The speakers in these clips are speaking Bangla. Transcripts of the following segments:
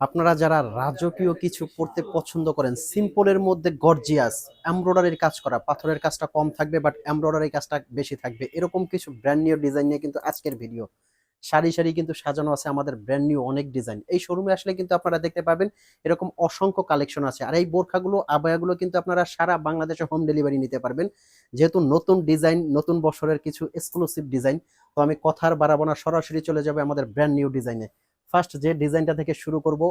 আপনারা যারা রাজকীয় কিছু করতে পছন্দ করেন, সিম্পলের মধ্যে গর্জিয়াস, এমব্রয়ডারির কাজ করা, পাথরের কাজটা কম থাকবে বাট এমব্রয়ডারির কাজটা বেশি থাকবে। এরকম কিছু ব্র্যান্ড নিউ ডিজাইন নিয়ে কিন্তু আজকের ভিডিও সারি সারি কিন্তু সাজানো আছে, আমাদের ব্র্যান্ড নিউ অনেক ডিজাইন এই শোরুমে আসলে কিন্তু আপনারা দেখতে পাবেন, এরকম অসংখ্য কালেকশন আছে। আর এই বোরখাগুলো আবায়াগুলো কিন্তু আপনারা সারা বাংলাদেশে হোম ডেলিভারি নিতে পারবেন। যেহেতু নতুন ডিজাইন নতুন বছরের কিছু এক্সক্লুসিভ ডিজাইন তো আমি কথার বাড়াবো না, সরাসরি চলে যাবে আমাদের ব্র্যান্ড নিউ ডিজাইনে ফার্স্ট যে ডিজাইনটা থেকে শুরু করব,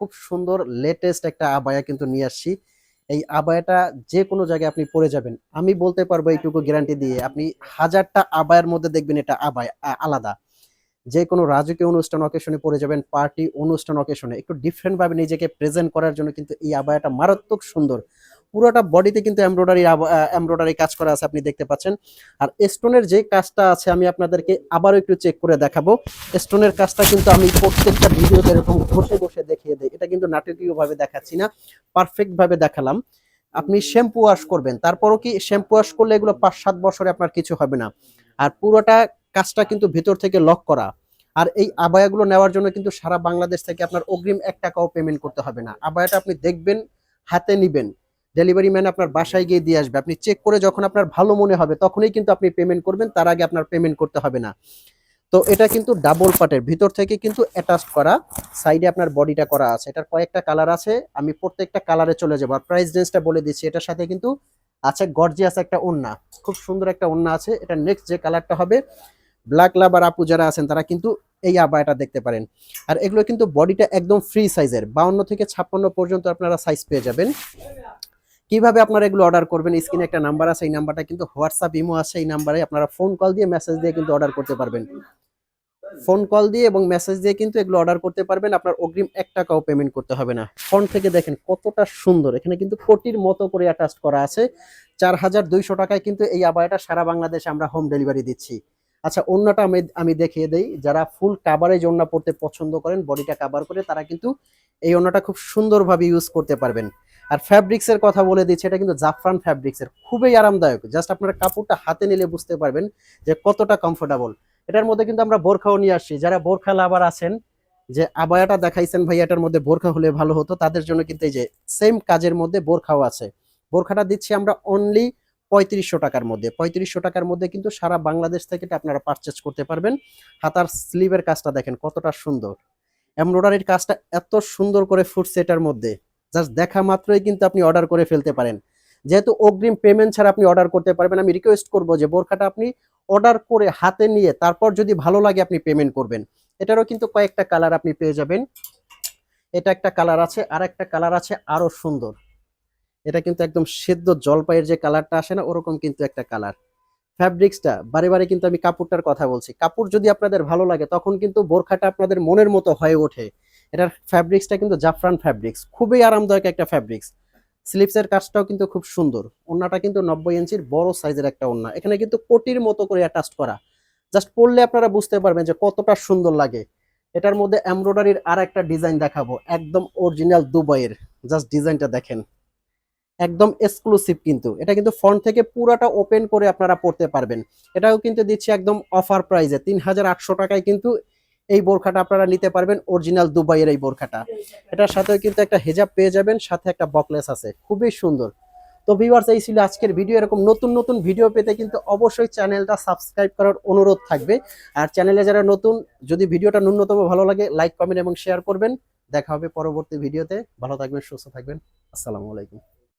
খুব সুন্দর লেটেস্ট একটা আবায়া কিন্তু নিয়ে আসছি। এই আবায়াটা যে কোনো জায়গায় আপনি পরে যাবেন। আমি বলতে পারব এইটুকু গ্যারান্টি দিয়ে, আপনি হাজারটা আবায়ের মধ্যে দেখবেন এটা আবায় আলাদা। যে কোনো রাজকীয় অনুষ্ঠান অকেশনে পরে যাবেন পার্টি অনুষ্ঠান অকেশনে একটু ডিফারেন্টভাবে নিজেকে প্রেজেন্ট করার জন্য কিন্তু এই আবায়াটা মারাত্মক সুন্দর। পুরোটা বডিতে কিন্তু এমব্রয়ডারি এমব্রয়ডারি কাজ করা আছে, আপনি দেখতে পাচ্ছেন। আর স্টোনের যে কাজটা আছে, আমি আপনাদেরকে আবারও একটু চেক করে দেখাবো। স্টোনের কাজটা কিন্তু আমি প্রত্যেকটা ভিডিওতে এরকম ঘষে ঘষে দেখিয়ে দিই। এটা কিন্তু নাটকীয়ভাবে দেখাচ্ছি না পারফেক্টভাবে দেখালাম। আপনি শ্যাম্পু ওয়াশ করবেন, তারপরও কি শ্যাম্পু ওয়াশ করলে এগুলো পাঁচ সাত বছরে আপনার কিছু হবে না। আর পুরোটা কাজটা কিন্তু ভেতর থেকে লক করা। আর এই আবায়াগুলো নেওয়ার জন্য কিন্তু সারা বাংলাদেশ থেকে আপনার অগ্রিম এক টাকাও পেমেন্ট করতে হবে না। আবায়াটা আপনি দেখবেন, হাতে নিবেন। ডেলিভারি ম্যান আপনার বাসায় গিয়ে দিয়ে আসবে। আপনি চেক করে যখন আপনার ভালো মনে হবে, তখনই কিন্তু আপনি পেমেন্ট করবেন, তার আগে আপনার পেমেন্ট করতে হবে না। তো এটা কিন্তু ডাবল পার্টের ভিতর থেকে কিন্তু অ্যাটাচ করা সাইডে আপনার বডিটা করা আছে। এটার কয়েকটা কালার আছে, আমি প্রত্যেকটা কালারে চলে যাব। আর প্রাইস রেঞ্জটা বলে দিচ্ছি, এটার সাথে কিন্তু আছে গর্জিয়াস একটা ওন্না খুব সুন্দর একটা ওন্না আছে। এটা নেক্সট যে কালারটা হবে ব্ল্যাক লাভার আপু যারা আছেন, তারা কিন্তু এই আবায়াটা দেখতে পারেন। আর এগুলো কিন্তু বডিটা একদম ফ্রি সাইজের বাউন্ন থেকে ছাপ্পান্ন পর্যন্ত আপনারা সাইজ পেয়ে যাবেন। কীভাবে আপনারা এগুলো অর্ডার করবেন? স্ক্রিনে একটা নাম্বার আছে, এই নাম্বারটা কিন্তু হোয়াটসঅ্যাপ ইমো আছে, এই নাম্বারে আপনারা ফোন কল দিয়ে মেসেজ দিয়ে কিন্তু অর্ডার করতে পারবেন। ফোন কল দিয়ে এবং মেসেজ দিয়ে কিন্তু এগুলো অর্ডার করতে পারবেন, আপনার অগ্রিম এক টাকাও পেমেন্ট করতে হবে না। ফোন থেকে দেখেন কতটা সুন্দর, এখানে কিন্তু কোটির মতো করে অ্যাটাচ করা আছে। চার হাজার দুইশো টাকায় কিন্তু এই আবায়াটা সারা বাংলাদেশে আমরা হোম ডেলিভারি দিচ্ছি। আচ্ছা অন্যটা আমি আমি দেখিয়ে দেই, যারা ফুল কাভারেজ ওড়না পড়তে পছন্দ করেন বডিটা কাভার করে, তারা কিন্তু এই ওড়নাটা খুব সুন্দরভাবে ইউজ করতে পারবেন। আর ফ্যাব্রিক্স এর কথা বলে দিচ্ছি, এটা কিন্তু জাফরান ফ্যাব্রিক্স এর খুবই আরামদায়ক। জাস্ট আপনারা কাপড়টা হাতে নিলে বুঝতে পারবেন যে কতটা কমফোর্টেবল এটার মধ্যে কিন্তু আমরা বোরখাও নিয়ে আসছি। যারা বোরখা লাভার আছেন, যে আবায়াটা দেখাইছেন ভাই, এটার মধ্যে বোরখা হলে ভালো হতো, তাদের জন্য কিন্তু এই যে সেম কাজের মধ্যে বোরখাও আছে। বোরখাটা দিচ্ছি আমরা অনলি পঁয়ত্রিশশো টাকার মধ্যে। পঁয়ত্রিশশো টাকার মধ্যে কিন্তু সারা বাংলাদেশ থেকে এটা আপনারা পারচেজ করতে পারবেন। হাতার স্লিভের কাজটা দেখেন কতটা সুন্দর। এমব্রয়ডারির কাজটা এত সুন্দর করে ফুটছে এটার মধ্যে। জাস্ট দেখা মাত্রই কিন্তু আপনি অর্ডার করে ফেলতে পারেন। যেহেতু অগ্রিম পেমেন্ট ছাড়া আপনি অর্ডার করতে পারবেন, আমি রিকোয়েস্ট করব যে বোরখাটা আপনি অর্ডার করে হাতে নিয়ে তারপর যদি ভালো লাগে আপনি পেমেন্ট করবেন। এটারও কিন্তু কয়েকটা কালার আপনি পেয়ে যাবেন। এটা একটা কালার আছে, আর একটা কালার আছে আরও সুন্দর। এটা কিন্তু একদম সেদ্ধ জলপাইয়ের যে কালারটা আসে না, ওরকম কিন্তু একটা কালার ফ্যাব্রিক্সটা বারে বারে কিন্তু আমি কাপড়টার কথা বলছি। কাপড় যদি আপনাদের ভালো লাগে, তখন কিন্তু বোরখাটা আপনাদের মনের মতো হয়ে ওঠে। এটার ফ্যাব্রিক্সটা কিন্তু জাফরান ফ্যাব্রিক্স খুবই আরামদায়ক একটা ফ্যাব্রিক্স স্লিপসের কাজটাও কিন্তু খুব সুন্দর। ওন্নাটা কিন্তু নব্বই ইঞ্চির বড় সাইজের একটা ওন্না এখানে কিন্তু কোটির মতো করে অ্যাটাচ করা। জাস্ট পরলে আপনারা বুঝতে পারবেন যে কতটা সুন্দর লাগে। এটার মধ্যে এমব্রয়ডারির আর একটা ডিজাইন দেখাবো। একদম অরিজিনাল দুবাইয়ের। জাস্ট ডিজাইনটা দেখেন। একদম এক্সক্লুসিভ কিন্তু। এটা কিন্তু ফ্রন্ট থেকে পুরাটা ওপেন করে আপনারা পড়তে পারবেন। এটাও কিন্তু দিচ্ছি একদম অফার প্রাইজে তিন হাজার আটশো টাকায় কিন্তু এই বোরখাটা আপনারা নিতে পারবেন অরিজিনাল দুবাইয়ের এই বোরখাটা। এটার সাথেও কিন্তু একটা হেজাব পেয়ে যাবেন, সাথে একটা বকলেস আছে, খুবই সুন্দর। তো ভিউয়ার্স এই ছিল আজকের ভিডিও, এরকম নতুন নতুন ভিডিও পেতে কিন্তু অবশ্যই চ্যানেলটা সাবস্ক্রাইব করার অনুরোধ থাকবে। আর চ্যানেলে যারা নতুন, যদি ভিডিওটা ন্যূনতম ভালো লাগে লাইক কমেন্ট এবং শেয়ার করবেন। দেখা হবে পরবর্তী ভিডিওতে। ভালো থাকবেন, সুস্থ থাকবেন। আসসালামু আলাইকুম।